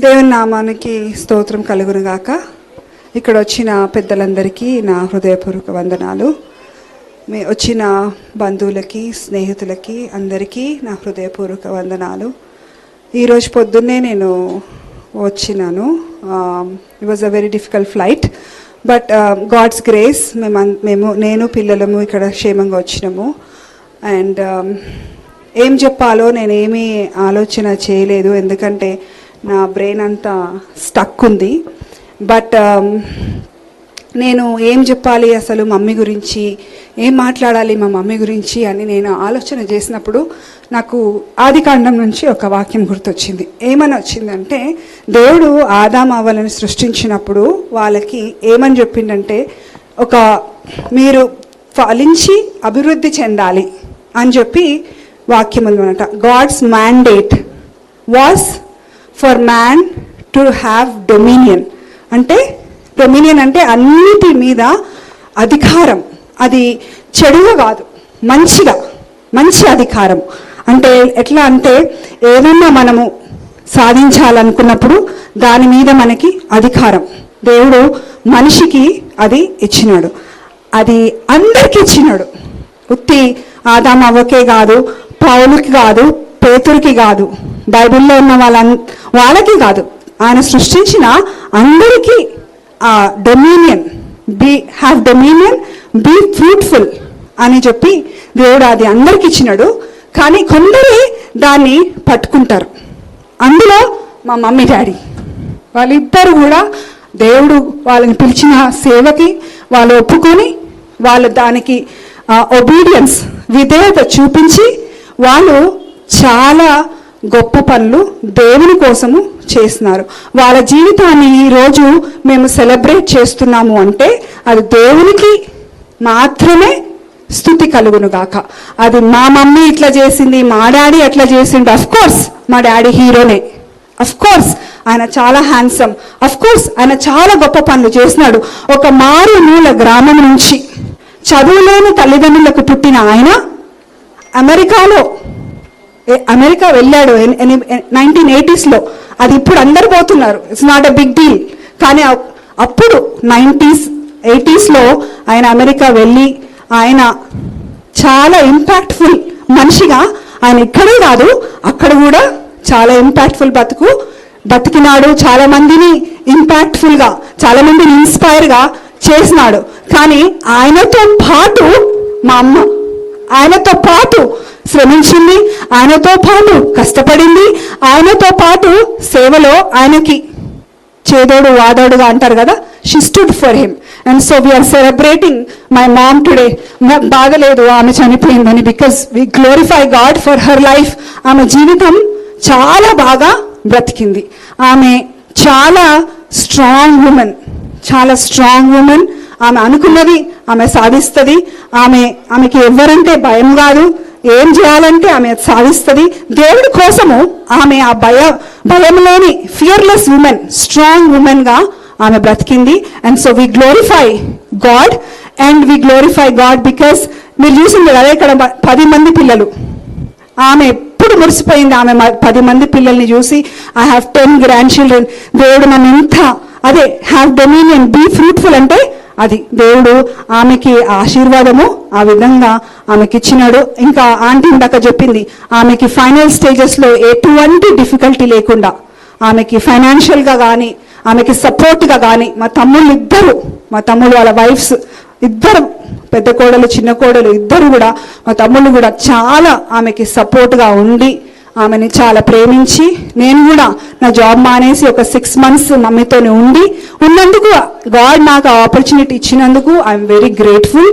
దేవుని నామానికి స్తోత్రం కలుగునుగాక. ఇక్కడ వచ్చిన పెద్దలందరికీ నా హృదయపూర్వక వందనాలు. మీ వచ్చిన బంధువులకి స్నేహితులకి అందరికీ నా హృదయపూర్వక వందనాలు. ఈరోజు పొద్దున్నే నేను వచ్చినాను. It was a very difficult flight but God's grace మేము మేము నేను పిల్లలము ఇక్కడ క్షేమంగా వచ్చినాము. అండ్ um, ఏం చెప్పాలో నేనేమీ ఆలోచన చేయలేదు. ఎందుకంటే నా బ్రెయిన్ అంతా స్టక్ ఉంది. బట్ నేను ఏం చెప్పాలి అసలు మమ్మీ గురించి ఏం మాట్లాడాలి మా మమ్మీ గురించి అని నేను ఆలోచన చేసినప్పుడు నాకు ఆది కాండం నుంచి ఒక వాక్యం గుర్తొచ్చింది. ఏమని వచ్చిందంటే దేవుడు ఆదామావలను సృష్టించినప్పుడు వాళ్ళకి ఏమని చెప్పిండంటే ఒక మీరు ఫలించి అభివృద్ధి చెందాలి అని చెప్పి వాక్యం ఉందన్నమాట God's mandate was for man to have dominion అంటే డొమినియన్ అంటే అన్నిటి మీద అధికారం. అది చెడుగా కాదు మంచిగా మంచి అధికారం. అంటే ఎట్లా అంటే ఏదన్నా మనము సాధించాలనుకున్నప్పుడు దాని మీద మనకి అధికారం. దేవుడు మనిషికి అది ఇచ్చినాడు. అది అందరికి ఇచ్చినాడు. ఉత్తి ఆదామవ్వకే కాదు పౌలుకి కాదు పేతురికి కాదు. బైబిల్లో ఉన్న వాళ్ళ వాళ్ళకి కాదు. ఆయన సృష్టించిన అందరికీ ఆ dominion be have dominion be fruitful అని చెప్పి దేవుడు అది అందరికి ఇచ్చినాడు. కానీ కొందరే దాన్ని పట్టుకుంటారు. అందులో మా మమ్మీ డాడీ వాళ్ళిద్దరు కూడా దేవుడు వాళ్ళని పిలిచిన సేవకి వాళ్ళు ఒప్పుకొని వాళ్ళు దానికి ఒబీడియన్స్ విధేయత చూపించి వాళ్ళు చాలా గొప్ప పనులు దేవుని కోసము చేస్తున్నారు వాళ్ళ జీవితాన్ని ఈరోజు మేము సెలబ్రేట్ చేస్తున్నాము అంటే అది దేవునికి మాత్రమే స్థుతి కలుగును గాక. అది మా మమ్మీ ఇట్లా చేసింది మా డాడీ అట్లా చేసిండు. అఫ్ కోర్స్ మా డాడీ హీరోనే. అఫ్ కోర్స్ ఆయన చాలా హ్యాండ్సమ్ అఫ్ కోర్స్ ఆయన చాలా గొప్ప పనులు చేసినాడు. ఒక మారు మూల గ్రామం నుంచి చదువులేని తల్లిదండ్రులకు పుట్టిన ఆయన అమెరికాలో అమెరికా వెళ్ళాడు నైన్టీన్ ఎయిటీస్లో. అది ఇప్పుడు అందరు పోతున్నారు. It's not a big deal కానీ అప్- అప్పుడు నైంటీస్ ఎయిటీస్లో ఆయన అమెరికా వెళ్ళి ఆయన చాలా ఇంపాక్ట్ఫుల్ మనిషిగా ఆయన ఇక్కడే కాదు అక్కడ కూడా చాలా ఇంపాక్ట్ఫుల్ బతుకు బతికినాడు చాలా మందిని ఇంపాక్ట్ఫుల్గా చాలా మందిని ఇన్స్పైర్గా చేసినాడు. కానీ ఆయనతో పాటు మా అమ్మ ఆయనతో పాటు శ్రమించింది ఆయనతో పాటు కష్టపడింది. ఆయనతో పాటు సేవలో ఆయనకి చేదోడు వాదోడుగా అంటారు కదా she stood for him and so we're celebrating my mom today బాగలేదు ఆమె చనిపోయిందని because we glorify God for her life ఆమె జీవితం చాలా బాగా బ్రతికింది. ఆమె చాలా స్ట్రాంగ్ ఉమెన్ చాలా స్ట్రాంగ్ ఉమెన్ ఆమె అనుకున్నది ఆమె సాధిస్తుంది. ఆమె ఆమెకి ఎవరంటే భయం కాదు. ఏం చేయాలంటే ఆమె అది సాధిస్తుంది. దేవుడి కోసము ఆమె ఆ భయ భయంలోని ఫియర్లెస్ ఉమెన్ స్ట్రాంగ్ ఉమెన్గా ఆమె బ్రతికింది. And so we glorify God and we glorify God because మీరు చూసింది కదా ఇక్కడ పది మంది పిల్లలు. ఆమె ఎప్పుడు మురిసిపోయింది ఆమె పది మంది పిల్లల్ని చూసి I have ten grandchildren దేవుడు నన్ను ఇంత అదే హ్యావ్ డొమినియన్ బీ ఫ్రూట్ఫుల్ అంటే అది దేవుడు ఆమెకి ఆశీర్వాదము ఆ విధంగా ఆమెకి ఇచ్చినాడు ఇంకా ఆంటీ ఇందాక చెప్పింది ఆమెకి ఫైనల్ స్టేజెస్లో ఎటువంటి డిఫికల్టీ లేకుండా ఆమెకి ఫైనాన్షియల్గా కానీ ఆమెకి సపోర్ట్గా కానీ మా తమ్ముళ్ళు ఇద్దరు మా తమ్ముడు వాళ్ళ వైఫ్స్ ఇద్దరు పెద్ద కోడలు చిన్న కోడలు ఇద్దరు కూడా మా తమ్ముళ్ళు కూడా చాలా ఆమెకి సపోర్ట్గా ఉండి ఆమెని చాలా ప్రేమించి నేను కూడా నా జాబ్ మానేసి ఒక సిక్స్ మంత్స్ మమ్మీతోనే ఉండి ఉన్నందుకు గాడ్ నాకు ఆపర్చునిటీ ఇచ్చినందుకు ఐఎమ్ వెరీ గ్రేట్ఫుల్